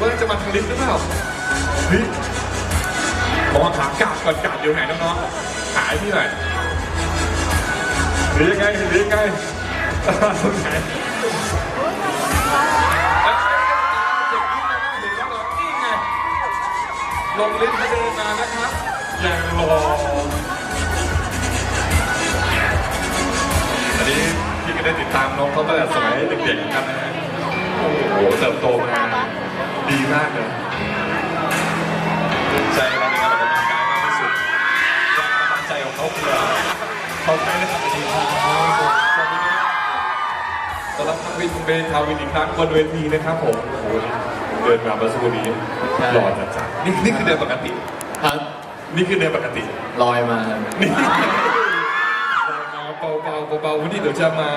ว่าจะมาทางลิฟต์หรือเปล่าเฮ้ยมองหากาดก่อนกาดอยู่ไหนน้องๆหายที่ไหนหรือยังไงหรือยังไงตรงไหนลงลิฟต์มาเดินมานะครับอยังรออันนี้พี่ก็ได้ติดตามน้องเขาตั้งแต่สมัยเด็กๆกันนะฮะโอ้โหเติบโตมา เบนทาวินอีกครั้งบนเวทีนะครับผมโอ้โหเดินมาเมื่อสักครู่นี้หล่อจัดๆนี่นี่คือเดินปกติ ครับนี่คือเดินปกติ ลอยมานี่เบาเบาๆเบาๆวันนี้เดี๋ยวจะมา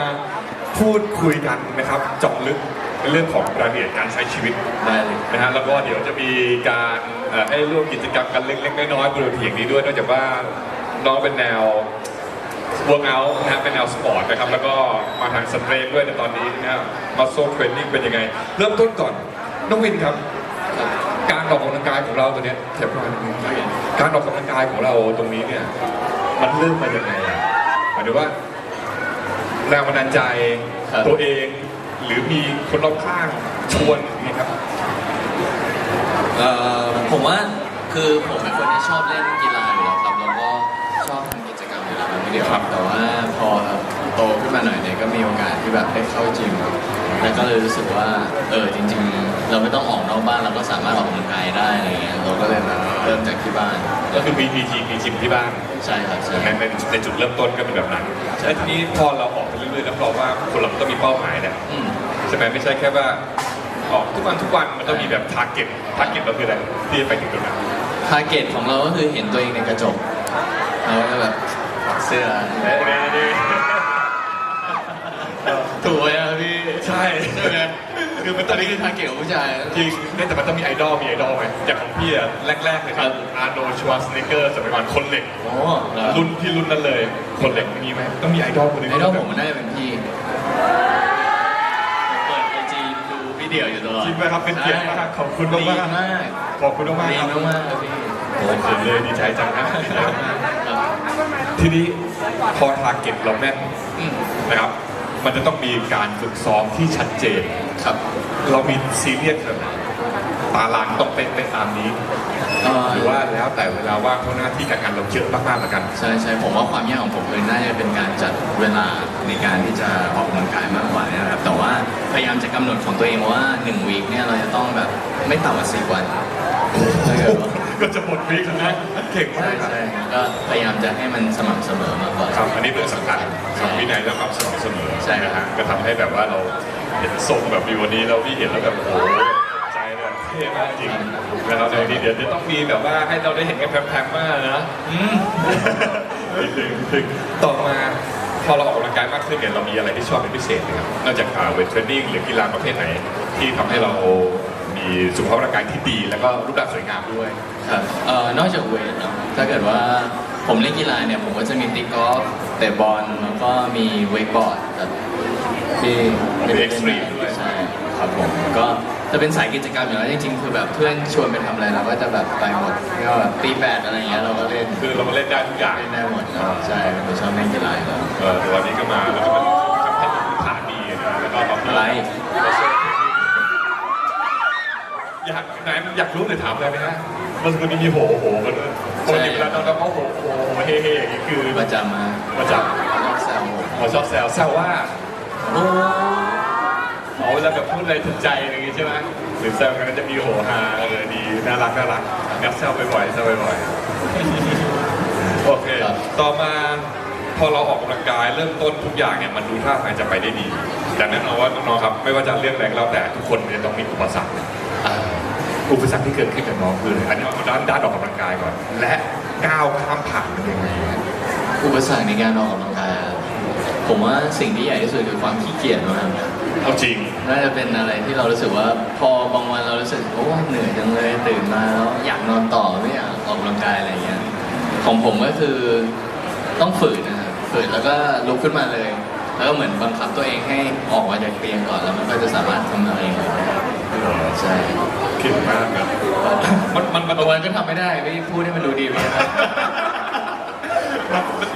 พูดคุยกันนะครับเจาะลึกในเรื่องของรายละเอียดการใช้ชีวิตได้เลย นะฮะแล้วก็เดี๋ยวจะมีการเอ่อให้ร่วมกิจกรรมกันเล็กๆน้อยๆบนเวทีอย่างนี้ด้วยนอกจากว่าน้องเป็นแนว work out นะฮะเป็นแนวสปอร์ตนะครับแล้วก็มาทางสเตรนด้วยในตอนนี้นะครับ muscle training เป็นยังไง เริ่มต้นก่อนน้องวินครับ การออกกำลังกายของเราตัวเนี้ยเทียบกันการออกกำลังกายของเราตรงนี้เนี่ยมันเริ่มมายังไงอะหมายถึงว่าแรงบันดาลใจครับ ตัวเอง หรือมีคนรอบข้างชวนนี่ครับ เอ่อผมว่าคือผมเป็นคนที่ชอบเล่นกีฬาอยู่แล้วครับแล้วก็ชอบทำกิจกรรมอยู่แล้วครับเดียวครับ แต่ว่าพอ โตขึ้นมาหน่อยเนี่ยก็มีโอกาสที่แบบได้เข้าจิมแล้วก็เลยรู้สึกว่าเออจริง ๆ เราไม่ต้องออกนอกบ้านเราก็สามารถออกกำลังกายได้อะไรเงี้ยเราก็เลยแบบเริ่มจากที่บ้าน ก็คือมีมีทีมีจิมที่บ้านใช่ครับใช่ในในในจุดเริ่มต้นก็เป็นแบบนั้นใช่แล้วทีนี้พอเราออกไปเรื่อยๆแล้วเราว่าคนเราต้องมีเป้าหมายเนี่ยอืมใช่ไหมไม่ใช่แค่ว่าออกทุกวันทุกวันมันต้องมีแบบทาร์เก็ตทาร์เก็ตเราคืออะไรที่จะไปถึงตรงนั้นทาร์เก็ตของเราก็คือเห็นตัวเองในกระจกเราก็แบบถอดเสื้อ เอ๊ะนี่นี่ ถูกไหมครับพี่ใช่ใช่ไหมคือมันตอนนี้คือทาร์เก็ตของผู้ชาย จริงเนี่ยแต่มันต้องมีไอดอลมีไอดอลไหมอย่างของพี่อะแรกๆเลยครับอาร์โนชัวสเนเกอร์สมัยก่อนคนเหล็กโอ้เหรอ รุ่นพี่รุ่นนั้นเลย คนเหล็กมีไหมต้องมีไอดอลคนหนึงไอดอลผมมันน่าจะเป็นพี่เปิดไอจีดูวิดีโออยู่ตลอดจริงไหมครับเป็นเกียรติมากขอบคุณดีมากมากๆขอบคุณมากดีๆครับมากๆครับพี่โอ้โหเลยดีใจจังนะ ครับทีนี้พอทาร์เก็ตเราแม่นอืม นะครับ มันจะต้องมีการฝึกซ้อมที่ชัดเจนครับ เรามีซีเรียสแบบไหนตารางต้องเป็นไปตามนี้เอ่อหรือว่าแล้วแต่เวลาว่างเพราะหน้าที่การงานเราเยอะมากๆเหมือนกัน ใช่ใช่ผมว่าความยากของผมคือน่าจะเป็นการจัดเวลาในการที่จะออกกำลังกายมากกว่านะครับ แต่ว่าพยายามจะกำหนดของตัวเองว่า1วีคเนี่ยเราจะต้องแบบไม่ต่ำกว่า4วันถ้าเกิดว่า ก็จะหมดวีคแล้วนะเก่งใช่มากครับ ใช่ก็พยายามจะให้มันสม่ำเสมอมากกว่า ครับอันนี้เป็นสำคัญใช่วินัยและความสม่ำเสมอใช่นะฮะก็ทำให้แบบว่าเราเห็นทรงแบบมีวันนี้เราที่เห็นแล้วแบบโอ้โหใจแบบเท่มากจริงนะครับในวันนี้เดี๋ยวจะต้องมีแบบว่าให้เราได้เห็นกันแพรมๆมากนะอืมนิดนึงนิดนึงต่อมาพอเราออกกำลังกายมากขึ้นเนี่ยเรามีอะไรที่ชอบเป็นพิเศษไหมครับนอกจากเวทเทรนนิ่งหรือกีฬาประเภทไหนที่ทำให้เรามี สุขภาพร่างกายที่ดี แล้วก็รูปร่างสวยงามด้วย ครับเอ่อนอกจากเวทเนอะถ้าเกิดว่าผมเล่นกีฬาเนี่ย ผมก็จะมีตีกอล์ฟเตะบอลแล้วก็มีเวกบอร์ดครับที่เป็น extreme ด้วย ใช่ครับผมก็จะเป็นสายกิจกรรมอยู่แล้วจริงๆคือแบบเพื่อนชวนไปทำอะไรเราก็จะแบบไปหมดก็แบบตีแบดอะไรอย่างเงี้ยเราก็เล่นคือเรามาเล่นได้ทุกอย่างเล่นได้หมดครับใช่ผมชอบเล่นกีฬาอยู่แล้วเออแต่วันนี้ก็มาแล้วก็มันทำให้ฐานดีนะแล้วก็มาอะไรอ ยากไหนอยากรู้เลยถามอะไรไหมฮะเมื่อสักครู่นี้มีโหโหกันด้วยปกติเวลาน้องๆเขาโหโหโหเฮ่เฮ่อย่างนี้คือประจำมาประจชอบแซวผมำเขาชอบแซวแซวว่าโอ้อ๋อเวลาแบบพูดอะไรถูกใจอะไรอย่างงี้ใช่ไหมหรือแซวกันก็จะมีโหฮาเออดีน่ารักน่ารักแอบแซวบ่อยๆแซวบ่อยๆโอเค ต่อมาพอเราออกกำลังกายเริ่มต้นทุกอย่างเนี่ยมันดูท่าทางจะไปได้ดี แต่แน่นอนว่าน้องๆครับ ไม่ว่าจะเรื่องแรงแล้วแต่ทุกคนจะต้องมีอุปสรรค อ่าอุปสรรคที่เกิดขึ้นกับน้องคืออะไรอันนี้เอาด้านด้านออกกำลังกายก่อน และก้าวข้ามผ่านมันยังไงอุปสรรคในการออกกำลังกายอะผมว่าสิ่งที่ใหญ่ที่สุดคือความขี้เกียจนะครับเอาจริง น่าจะเป็นอะไรที่เรารู้สึกว่าพอบางวันเรารู้สึกโอ้เหนื่อยจังเลยตื่นมาแล้วอยากนอนต่อไม่อยากออกกำลังกายอะไรเงี้ยของผมก็คือต้องฝืนนะครับฝืนแล้วก็ลุกขึ้นมาเลย แล้วก็เหมือนบังคับตัวเองให้ออกมาจากเตียงก่อนแล้วมันก็จะสามารถทำอะไรเองได้อื ใช่เก่งมากนะมันมันมันบางวันก็ทำไม่ได้ไม่พูดให้มันดูดีไปนะ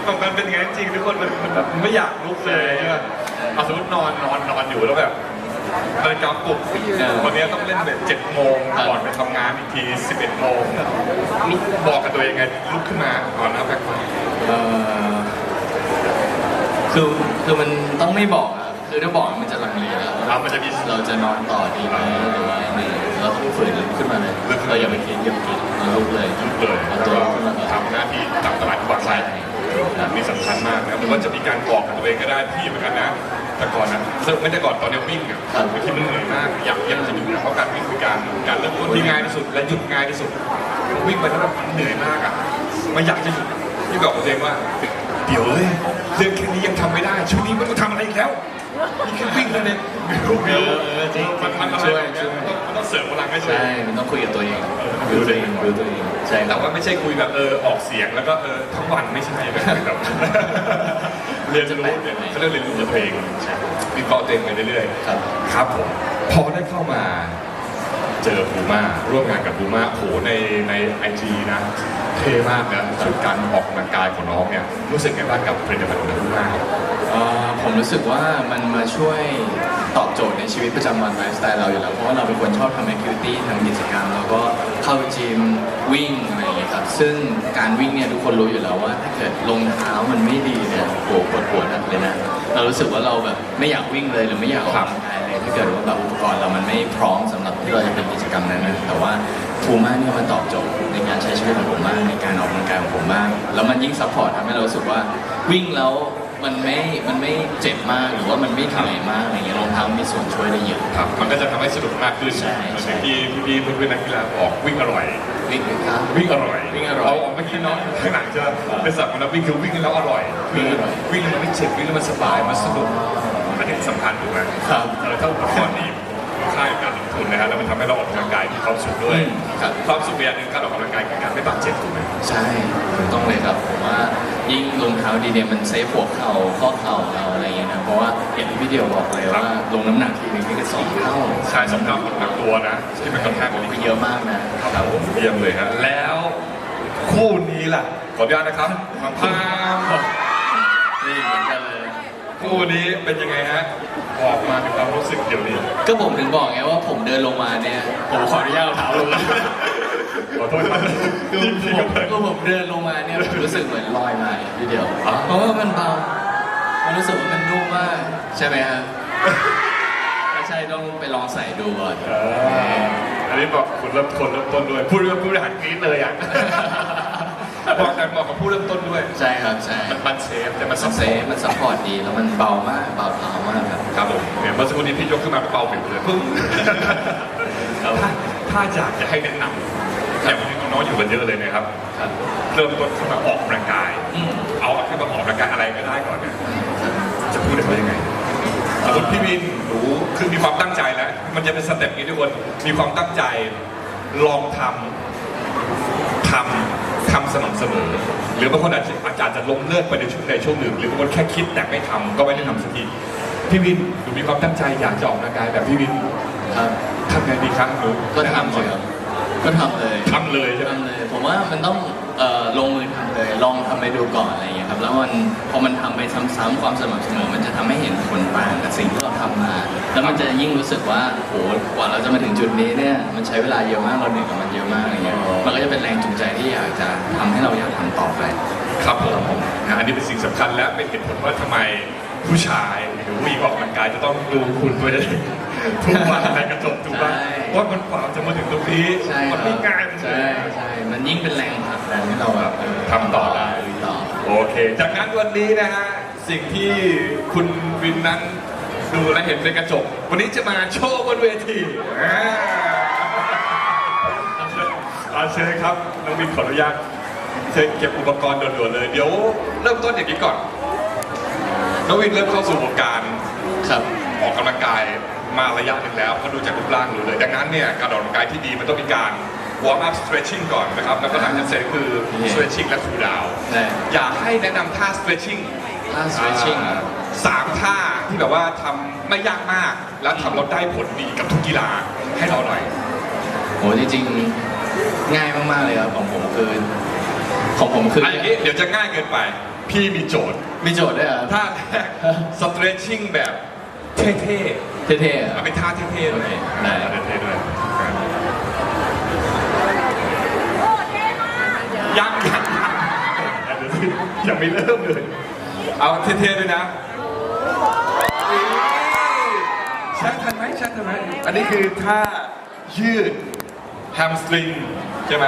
มันมันเป็นอย่างนั้นจริงทุกคนมันมันแบบไม่อยากลุกเลยใช่ไหมเอาสมมตินอนนอนนอนอยู่แล้วแบบนาฬิกาปลุกวันนี้ต้องเล่นแบบเจ็ดโมงก่อนไปทำงานอีกทีสิบเอ็ดโมงลุกบอกกับตัวเองไงลุกขึ้นมาก่อนนะแบกมาเออคือคือมันต้องไม่บอกอะ คือถ้าบอกมันจะลังเลแล้วเอามันจะมีเราจะนอนต่อดีไหมหรือว่าไม่เราต้องฝืนลุกขึ้นมาเลยเราอย่าไปคิดอย่าไปคิดเราลุกเลยลุกเลยเอาแล้วตัวก็ลุกขึ้นมาก่อนทำหน้าที่ตามตลาดความใส่นี่สำคัญมากนะหรือว่าจะมีการบอกกับตัวเองก็ได้พี่เหมือนกันนะแต่ก่อนนะซึ่งไม่แต่ก่อนตอนนี้วิ่งอะคือที่มันเหนื่อยมากอยากอยากจะหยุดนะเพราะการวิ่งคือการการเริ่มต้นที่ง่ายที่สุดและหยุดง่ายที่สุดวิ่งไปแล้วแบบเหนื่อยมากอะมันอยากจะหยุดที่บอกกับตัวเองว่าเดี๋ยวเลยเรื่องแค่นี้ยังทำไม่ได้ช่วงนี้มันต้องทำอะไรอีกแล้วนี่แค่ วิ่งแล้วเนี่ยบิวบิวมันมันอะไรแบบเนี้ยมันต้องมันต้องเสริมพลังให้ตัวใช่เองมันต้องคุยกับตัวเองเออดูตัวเองดูตัวเองใช่คแต่รับว่าไม่ใช่คุยแบบเออออกเสียงแล้วก็เออทั้งวันไม่ใช่แบบแบบเรียนรู้เนี่ยเขาเรียกเรียนรู้กับตัวเองวิเคราะห์ตัวเองไปเรื่อยๆครับครับผมพอได้เข้ามาเจอบูมาร่วมงานกับบูมาโหในในไอจีนะเท่มากนะชุดการออกกำลังกายของน้องเนี่ยรู้สึกไงบ้างกับผลิตภัณฑ์ของบูมาครับ เอ่อผมรู้สึกว่ามันมาช่วยตอบโจทย์ในชีวิตประจำวันไลฟ์สไตล์เราอยู่แล้ว เพราะว่าเราเป็นคนชอบทำแอคทิวิตี้ทำกิจกรรม แล้วก็เข้าจิมวิ่งอะไรอย่างเงี้ยครับ ซึ่งการวิ่งเนี่ยทุกคนรู้อยู่แล้วว่า ถ้าเกิดรองเท้ามันไม่ดีเนี่ยโหปวดปวดนักเลยนะ เรารู้สึกว่าเราแบบไม่อยากวิ่งเลยหรือไม่อยากออกกำลังกายเลยถ้าเกิดว่าแบบอุปกรณ์เรามันไม่พร้อมสำหรับที่เราจะเป็นกิจกรรมนั้นนะแต่ว่าฟูม่าเนี่ยมันตอบโจทย์ในการใช้ชีวิตของผมมากในการออกกำลังกายของผมมาก แล้วมันยิ่งซัพพอร์ตทำให้เรารู้สึกว่าวิ่งแล้ว มันไม่มันไม่เจ็บมากหรือว่ามันไม่เหนื่อยมากอะไรเงี้ยรองเท้ามีส่วนช่วยได้เยอะ ครับ มันก็จะทำให้สนุกมากขึ้นใช่เหมือนใช่ ที่พี่ๆเพื่อนๆนักกีฬาบอกวิ่งอร่อย วิ่งครับ วิ่งอร่อยวิ่งอร่อยเราออกเมื่อกี้น้องข้างหลังจะเป็นสับนะวิ่งคือวิ่งแล้วอร่อยวิ่งอร่อย วิ่งแล้วมันไม่เจ็บวิ่งแล้วมันสบายมันสนุกอันนี้สำคัญถูกไหมครับ เออถ้าอุปกรณ์ดีค่าการลงทุนนะฮะแล้วมันทำให้เราออกกำลังกายมีความสุขด้วยอืมครับ ความสุขอย่างหนึ่งการออกกำลังกายคือการไม่บาดเจ็บถูกไหม ใช่ถูกต้องเลยครับผมว่า ยิ่งรองเท้าดีเนี่ยมันเซฟหัวเข่าข้อเข่าเราอะไรเงี้ยนะเพราะว่าอย่างที่พี่เดียวบอกเลยว่าลงน้ำหนักทีนึงนี่ก็สองเท่าใช่สำหรับหนักตัวนะ ที่มันกระแทกกับมันเยอะมากนะครับผมเยี่ยมเลยฮะแล้วคู่นี้ล่ะ ขออนุญาตนะครับพามนี่เหมือนกันเลยคู่นี้เป็นยังไงฮะบอกมาถึงความรู้สึกเดี๋ยวนี้ ก็ผมถึงบอกไงว่าผมเดินลงมาเนี่ยผมขออนุญาตเอาเท้าลงขอ โทษครับคือที่ผที่มกำลังคือผมเดินลงมาเนี่ยผมรู้สึกเหมือนลอยมาทีเดียวเพราะว่ามันเบา มันรู้สึกว่ามันนุ่มมากใช่ไหมครับถ้าใช่ต้องไปลองใส่ดูก่อนเอออันนี้บอกคุณเริ่มคนเริ่มต้นด้วยผู้เริ่มผู้บริหารกรี๊ดเลยอะบอกแต่บอกกับผู้เริ่มต้นด้วย ใช่ครับใช่มันมันเซฟแต่มันมันซับเซซ้อฟนมันซัพพอร์ตดีแล้วมันเบามากเบาเท้ามากครับครับผมเนี่ยเมื่อสักครู่นี้พี่ยกขึ้นมาเป็นเป่าผิวเลยปึ้งครับถ้าถ้าอยากจะให้แนะนำ อย่างวันนี้น้องๆอยู่กันเยอะเลยนะครับครับ เริ่มต้นขึ้นมาออกกำลังกายอืมเอาขึ้นมาออกกำลังกายอะไรก็ได้ก่อนเนี่ยจะพูดได้ว่ายังไงสมมติพี่วินหนูคือมีความตั้งใจแล้ว มันจะเป็นสเต็ปนี้ทุกคนมีความตั้งใจลองทำทำทำสม่ำเสมอ หรือบางคนอาจจะอาจจะล้มเลิกไปในช่วงใดช่วงหนึ่ง หรือบางคนแค่คิดแต่ไม่ทำก็ไม่ได้ทำสักทีพี่วินหนูมีความตั้งใจอยากจะออกกำลังกายแบบพี่วินครับทำไงดีครับหนูก็ทำเลยครับ ก็ทำเลยทำเลยใช่ไหม ทำเลย ผมว่ามันต้องเอ่อลงมือทำเลย ลองทำไปดูก่อนอะไรอย่างเงี้ยครับ แล้วมันพอมันทำไปซ้ำๆความสม่ำเสมอ มันจะทำให้เห็นผลต่างกับสิ่งที่เราทำมา แล้วมันจะยิ่งรู้สึกว่าโหกว่าเราจะมาถึงจุดนี้เนี่ย มันใช้เวลาเยอะมาก เราเหนื่อยกับมันเยอะมากอะไรเงี้ย มันก็จะเป็นแรงจูงใจที่อยากจะทำให้เราอยากทำต่อไป ครับผมนะอันนี้เป็นสิ่งสำคัญและเป็นเหตุผลว่าทำไมผู้ชายหรือผู้หญิงออกกำลังกายจะต้องดูคุณตัวเองทุกวันในกระจกถูกป่ะใช่ เพราะมันกว่าจะมาถึงตรงนี้ ใช่มันครัไม่บง่ายเลยใช่ใช่มันยิ่งเป็นแรงผลักดันให้เราแบบเทำต่อได้ลุยต่อ โอเค จากนั้นวันนี้นะฮะ สิ่งที่คุณวินนั้นดูและเห็นในกระจก วันนี้จะมาโชว์บนเวทีอ่าเอาเชิญครับน้องวินขออนุญาตเชิญเก็บอุปกรณ์ด่วนๆเลย เดี๋ยวเริ่มต้นอย่างนี้ก่อนน้องวินเริ่มเข้าสู่วงการครับ ออกกำลังกาย มาระยะหนึ่งแล้วก็ดูจากรูปร่างรู้เลย ดังนั้นเนี่ยการออกกำลังกายที่ดีมันต้องมีการ warm up stretching ก่อนนะครับแล้วก็หลังจากเสร็จคือ stretching และ cool down ใช่อยากให้แนะนำท่า stretching ท่า stretching อ่าสามท่าที่แบบว่าทำไม่ยากมาก แล้วทำแล้วได้ผลดีกับทุกกีฬาให้เราหน่อยโหจริงๆง่ายมากๆเลยครับของผมคือของผมคืออันนี้เดี๋ยวจะง่ายเกินไป พี่มีโจทย์มีโจทย์ด้วยเหรอท่าแรก stretching แบบ เท่เท่ๆๆอะเอาเป็นท่าเท่ๆเลยได้เอาเท่ๆด้วยยังยังยังเดี๋ยวสิยังไม่เริ่มเลยเอาเท่ๆด้วยนะแชักทันไหมแชักทันไหมอันนี้คือท่ายืดแฮมสตริงใช่ไหม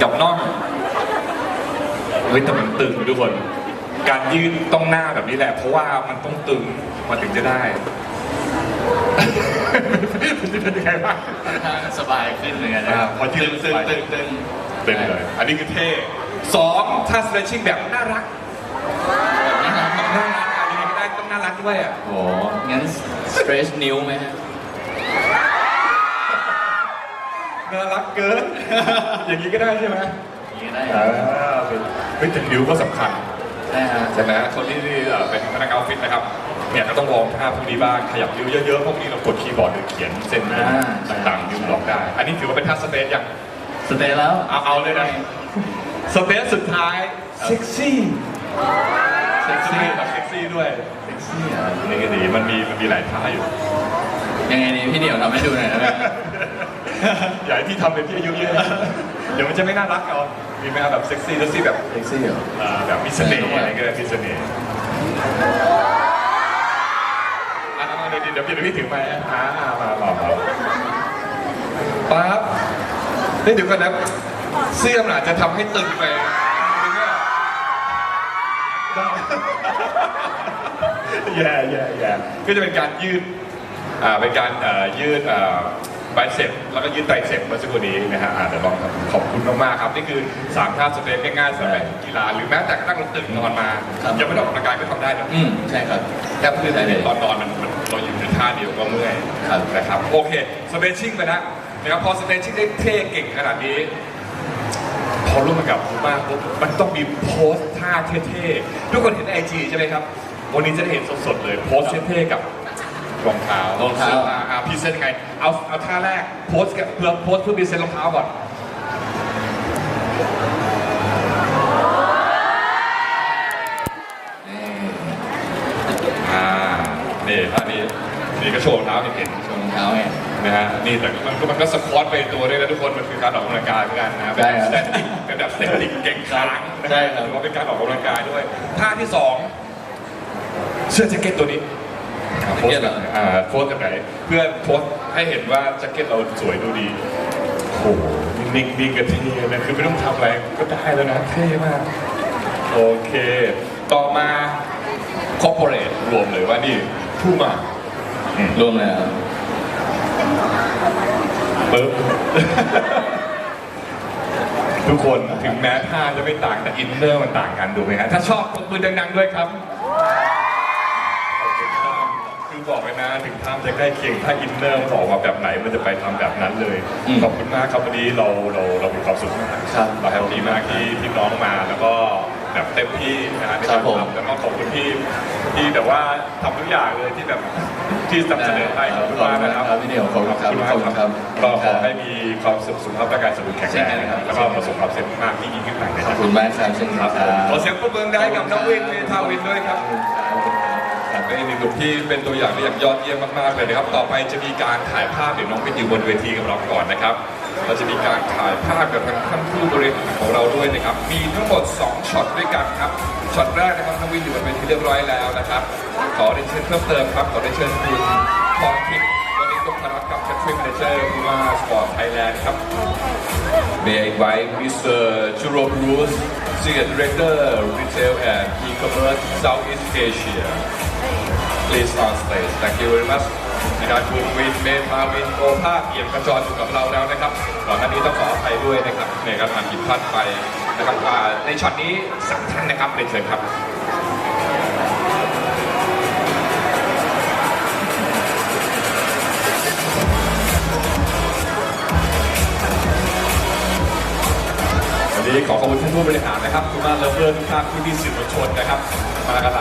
กับน่องเฮ้ยแต่มันตึงทุกคน การยืดต้องหน้าแบบนี้แหละ เพราะว่ามันต้องตึงมันถึงจะได้มันเป็นยังไงบ้างค่อนข้างสบายขึ้นเลยนะอ่าพอยืดตึงสบายตึงตึงตึงเลย อันนี้คือเท่สองท่า stretching แบบน่ารักน่ารักมากน่ารักอันนี้ก็ได้ต้องน่ารักด้วยอะโหงั้น stretch นิ้วไหมฮะน่ารักเกิน อย่างนี้ก็ได้ใช่ไหมอย่างนี้ได้อ่าเป็นเฮ้ยแต่นิ้วก็สำคัญได้ฮะ ใช่ไหมคนที่เอ่อเป็นพนักงานออฟฟิศนะครับเนี่ยก็ต้องลองท่าพวกนี้บ้างขยับนิ้วเยอะๆพวกนี้เรากดคีย์บอร์ดหรือเขียนเส้นต่างๆนิ้วล็อกได้ อันนี้ถือว่าเป็นท่าสเปซอย่างสเตย์แล้วเอาเอาเลยนะสเปซสุดท้ายเซ็กซี่เซ็กซี่แบบเซ็กซี่ด้วยเซ็กซี่อะนี่ก็ดีมันมีมันมีหลายท่าอยู่ยังไงดีพี่เดี่ยวทำให้ดูหน่อยนะ อย่าให้พี่ทำเป็นพี่อายุเยอะนะเดี๋ยวมันจะไม่น่ารักเอามีไหมครับแบบเซ็กซี่เซ็กซี่แบบเซ็กซี่เหรอเอ่อแบบมีเสน่ห์อะไรก็ได้มีเสน่ห์อะเอาเดี๋ยวเดี๋ยวพี่เดี๋ยวพี่ถือไปอ่ามามามาปั๊บเฮ้ยเดี๋ยวก่อนนะเสื้อมันอาจจะทำให้ตึงไปนึกว่าแย่แย่แย่ก็จะเป็นการยืดอ่าเป็นการเอ่อยืดไบเซ็ปแล้วก็ยืดไตรเซ็ปเมื่อสักครู่นี้นะฮะอ่าเดี๋ยวลองครับขอบคุณมากๆครับ นี่คือ3ท่าสเตปง่ายๆสำหรับกีฬา หรือแม้แต่กระทั่งเราตื่นนอนมาครับ ยังไม่ได้ออกกำลังกายก็ทำได้นะอืมใช่ครับ แค่เพื่อนในตอนนอนมันมันเราอยู่ในท่าเดียวก็เมื่อยครับนะครับโอเคสเปชิ่งไปแล้วนะครับพอสเปชิ่งได้เท่เก่งขนาดนี้ พอร่วมมากับคุณมากปุ๊บมันต้องมีโพสท่าเท่ๆทุกคนเห็นไอจีใช่ไหมครับวันนี้จะได้เห็นสดๆเลยโพสเท่ๆกับ รองเท้ารองเท้า สื้ผ้อ่าพรีเซนต์ยังไง เอาเอาท่าแรกโพสกับเพื่อโพสเพื่อพรีเซนต์รองเท้าก่อนนี่อ่านี่ท่านี้นี่ก็โชว์รองเท้าให้เห็นชมรองเท้าไงนะฮะนี่แต่มันก็มันก็สควอตไปตัวด้วยนะทุกคนมันคือการออกกำลังกายเหมือนกันนะเป็นใช่แบบครับสแตติกเป็นแบบสแตติกเก่งค้างนะใช่ครับ ถือว่าเป็นการออกกำลังกายด้วยท่าที่สองเสื้อแจ็คเก็ตตัวนี้อ่า โพสต์กับอ่าโพสต์กับไหนเพื่อโพสต์ให้เห็นว่าแจ็คเก็ตเราสวยดูดี โอ้โหนิ่งนิ่งกันเท่เลยคือไม่ต้องทำอะไรก็ได้แล้วนะเท่มาก โอเค ต่อมาคอร์ปอเรทรวมเลยว่านี่ผู้มารวมเลยครับปึ๊บทุกคนถึงแม้ท่าจะไม่ต่างแต่อินเนอร์มันต่างกันดูไหมฮะถ้าชอบปรบมือดังๆด้วยครับขอบคุณครับคือ บอกเลยนะถึงท่าจะใกล้เคียงถ้าอินเนอร์มันออกมาแบบไหนมันจะไปทำแบบนั้นเลยขอบคุณมากครับวันนี้เราเราเรามีความสุขมากครับเราแฮปปี้มากที่ที่น้องมาแล้วก็แบบเต็มที่นะฮะในครัการบผม ทำแล้วก็ขอบคุณที่ที่แบบว่าทำทุกอย่างเลยที่แบบที่นำเสนอไปขอบคุณมากนะครับครับพี่เดี่ยวขอบคุณครับขอบคุณมากขอบคุณครับก็ขอให้มีความสุขสุขภาพร่างกายสมบูรณ์แข็งแรงนะครับเช่นกันครับแล้วก็ประสบความสำเร็จมากยิ่งขึ้นไปนะขคอรับบคุณมากครับเช่นคกัรันบคผรับมขอเสียงปรบมือได้กับน้องวินเมทาวินด้วยครับ เป็นอีกหนึ่งกลุ่มที่เป็นตัวอย่างที่อย่างยอดเยี่ยมมากๆเลยนะครับ ต่อไปจะมีการถ่ายภาพเดี๋ยวน้องวินอยู่บนเวทีกับเราก่อนนะครับ เราจะมีการถ่ายภาพกับทางท่านผู้บริหารของเราด้วยนะครับ มีทั้งหมด 2ช็อตด้วยกันครับ ช็อตแรกนะครับน้องวินอยู่บนเวทีเรียบร้อยแล้วนะครับ ขอเรียนเชิญเพิ่มเติมครับ ขอเรียนเชิญคุณพรทิพย์วันนี้ตุกพนัทกับ Country Manager ผู้ว่าสปอร์ตไทยแลนด์ครับ May I invite Mr. Juro Bruce, Senior Director, Retail and E-commerce Southeast Asia. Please on stage. Thank you very much. มีการคุณวินเมธาวินโอภาสเอี่ยมกระจรอยู่กับเราแล้วนะครับก่อนหน้านี้ต้องขออภัยด้วยนะครับในการทำผิดพลาดไปนะครับอ่ในช็อตนี้สามท่านนะครับเรียนเชิญครับวันนี้ขอขอบคุณท่านผู้บริหารนะครับทุกท่านเลิฟเลิศทุกท่านที่มีสื่อมวลชนนะครับ มากันหล